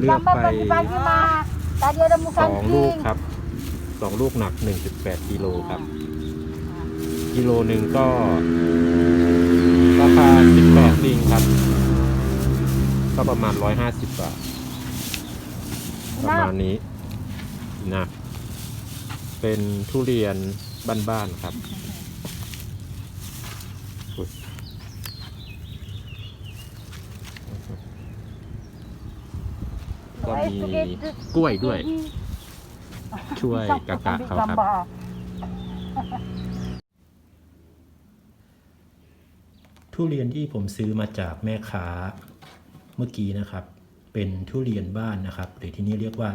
เลือกไป pagi mah tadi ada ส muka องลูกครับสองลูกหนัก 1.8กิโลครับ กิโลหนึ่งก็ราคา 18ลิงครับ ก็ประมาณ 150 บาท ประมาณนี้นะเป็นทุเรียนบ้านๆครับ ก็มีกล้วยด้วย ช่วยกะกะเขาครับ ทุเรียนที่ผมซื้อมาจากแม่ค้าเมื่อกี้นะครับ เป็นทุเรียนบ้านนะครับ หรือที่นี่เรียกว่า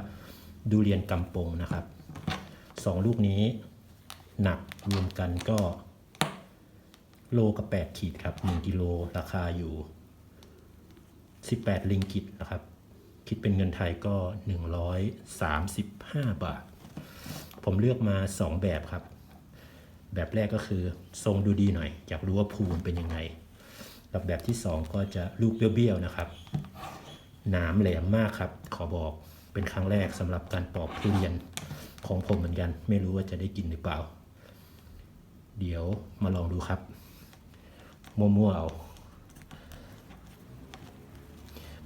ดูเรียนกำปงนะครับสองลูกนี้หนักรวมกันก็โลกับ 8 ขีดครับ 1 กิโลราคาอยู่ 18 ลิงกิตนะครับ คิดเป็นเงินไทยก็ 135 บาท ผมเลือกมา 2 แบบครับ แบบแรกก็คือทรงดูดีหน่อย อยากรู้ว่าภูมิเป็นยังไงกับแบบที่ 2 ก็จะลูกเบี้ยวๆนะครับ หนามแหลมมากครับ ขอบอกเป็นครั้งแรกสำหรับการปอกทุเรียนของผมเหมือนกัน ไม่รู้ว่าจะได้กินหรือเปล่า เดี๋ยวมาลองดูครับ มั่วๆเอา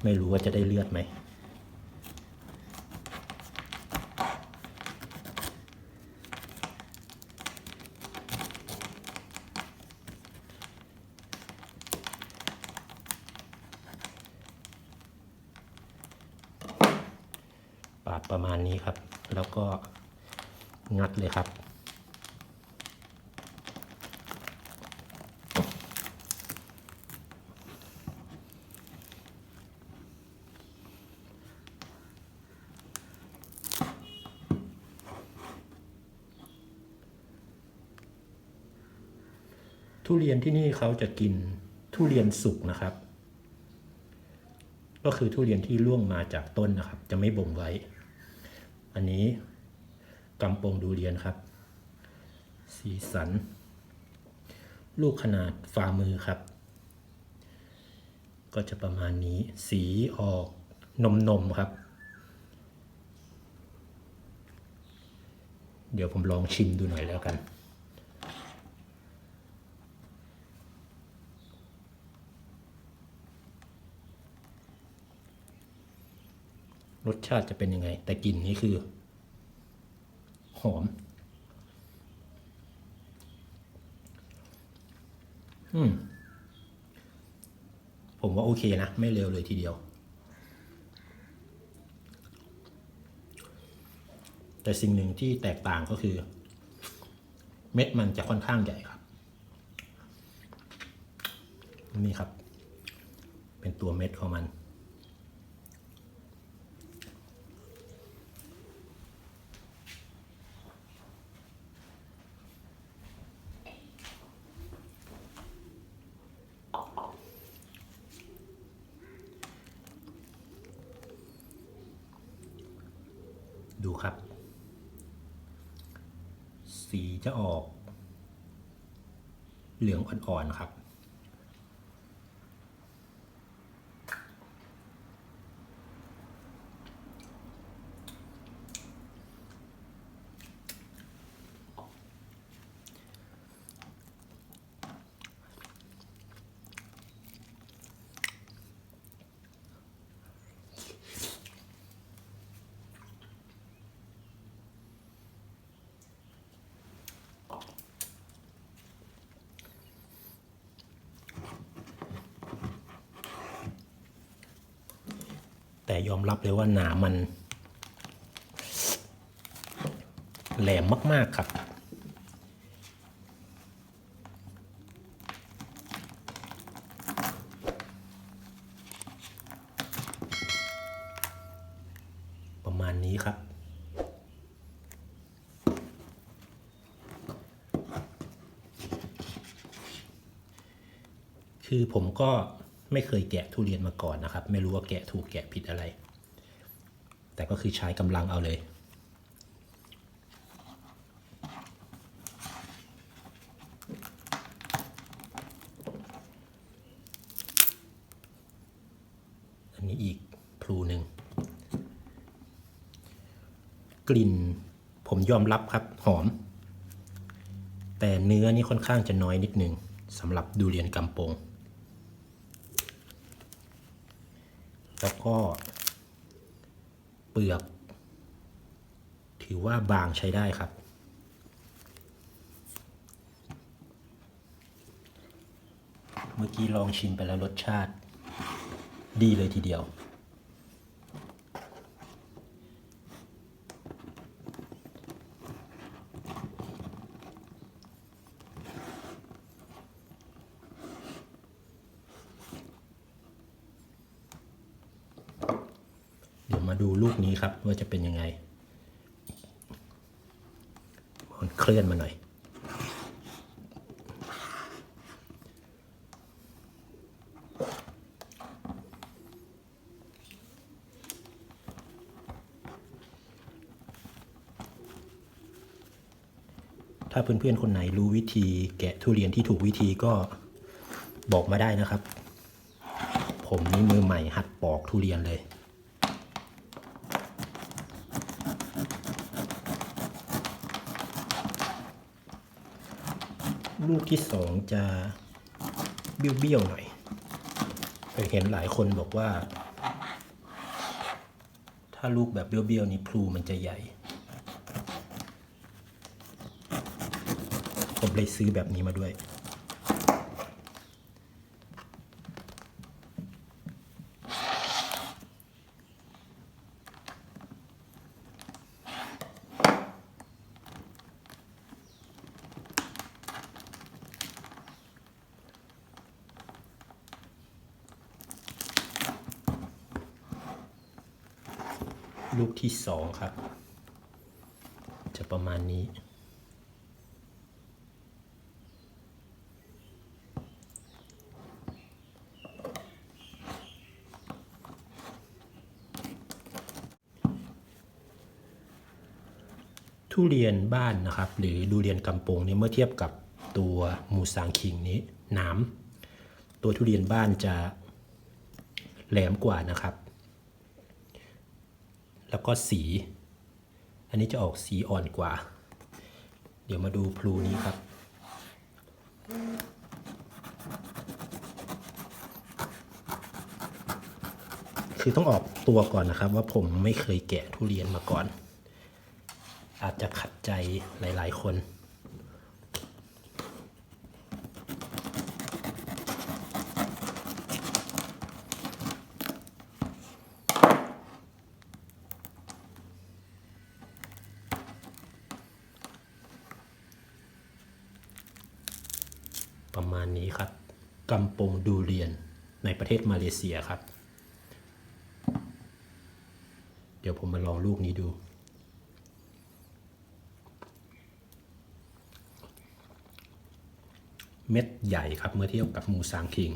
ไม่รู้ว่าจะได้เลือดไหม ปาดประมาณนี้ครับ แล้วก็งัดเลยครับ ทุเรียนที่นี่เขาจะกินทุเรียนสุกนะครับ ก็คือทุเรียนที่ร่วงมาจากต้นนะครับ จะไม่บ่มไว้ อันนี้กำปงดูเรียนครับ สีสัน ลูกขนาดฝ่ามือครับ ก็จะประมาณนี้สีออกนมนมครับ เดี๋ยวผมลองชิมดูหน่อยแล้วกัน รสชาติจะเป็นยังไง แต่กลิ่นนี้คือ หอม อืม ผมว่าโอเคนะ ไม่เร็วเลยทีเดียว แต่สิ่งหนึ่งที่แตกต่างก็คือ เม็ดมันจะค่อนข้างใหญ่ครับ นี่ครับ เป็นตัวเม็ดของมัน ดู ครับ สีจะออก เหลืองอ่อนๆครับ แต่ยอมรับเลยว่าหนามัน แหลมมาก ๆ ครับ ประมาณนี้ครับ คือผมก็ ไม่เคยแกะทุเรียนมาก่อนนะครับ ไม่รู้ว่าแกะถูกแกะผิดอะไร แต่ก็คือใช้กำลังเอาเลยอันนี้อีกพลูหนึ่งกลิ่นผมยอมรับครับหอม แต่เนื้อนี่ค่อนข้างจะน้อยนิดนึงสำหรับดูเรียนกำปง แล้วก็ เปลือก ถือว่าบางใช้ได้ครับ เมื่อกี้ลองชิมไปแล้วรสชาติ ดีเลยทีเดียว มาดูลูกนี้ครับ ว่าจะเป็นยังไงมันเคลื่อนมาหน่อย ถ้าเพื่อนๆ คนไหนรู้วิธีแกะทุเรียนที่ถูกวิธีก็บอกมาได้นะครับ ผมนี่มือใหม่หัดปอกทุเรียนเลย ลูกที่สองจะเบี้ยวๆหน่อยเคยเห็นหลายคนบอกว่า ถ้าลูกแบบเบี้ยวๆนี้พลูมันจะใหญ่ ผมเลยซื้อแบบนี้มาด้วย ลูกที่สองครับ จะประมาณนี้ ทุเรียนบ้านนะครับ หรือดูเรียนกำปงเนี่ยเมื่อเทียบกับตัวมูซางคิงนี้หน้ำตัวทุเรียนบ้านจะแหลมกว่านะครับ แล้วก็สี อันนี้จะออกสีอ่อนกว่า เดี๋ยวมาดูพลูนี้ครับ คือต้องออกตัวก่อนนะครับ ว่าผมไม่เคยแกะทุเรียนมาก่อน อาจจะขัดใจหลาย ๆ คน ประมาณนี้ครับกำปงดูเรียนในประเทศมาเลเซียครับ เดี๋ยวผมมาลองลูกนี้ดู เม็ดใหญ่ครับเมื่อเทียบกับมูซางคิง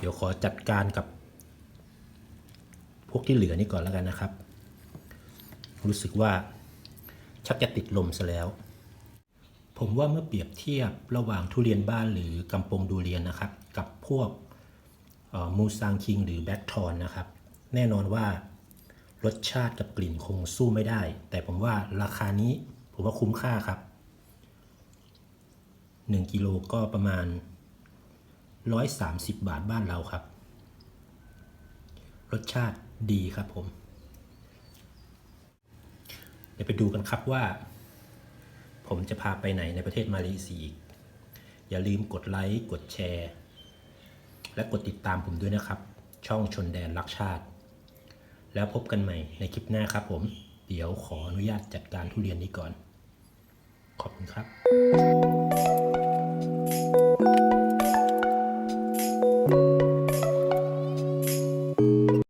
เดี๋ยวขอจัดการกับ พวกที่เหลือนี่ก่อนแล้วกันนะครับ รู้สึกว่าชักจะติดลมซะแล้ว ผมว่าเมื่อเปรียบเทียบระหว่างทุเรียนบ้านหรือกำปงดูเรียนนะครับ กับพวกมูซางคิงหรือแบ็กทอนนะครับ แน่นอนว่ารสชาติกับกลิ่นคงสู้ไม่ได้ แต่ผมว่าราคานี้ผมว่าคุ้มค่าครับ 1 กิโลก็ประมาณ 130 บาทบ้านเราครับ รสชาติดีครับผม เดี๋ยวไปดูกันครับว่า ผมจะพาไปไหนในประเทศมาเลเซียอีก อย่าลืมกดไลค์กดแชร์ และกดติดตามผมด้วยนะครับ ช่องชนแดนรักชาติ แล้วพบกันใหม่ในคลิปหน้าครับผม เดี๋ยวขออนุญาตจัดการทุเรียนนี้ก่อน ขอบคุณครับ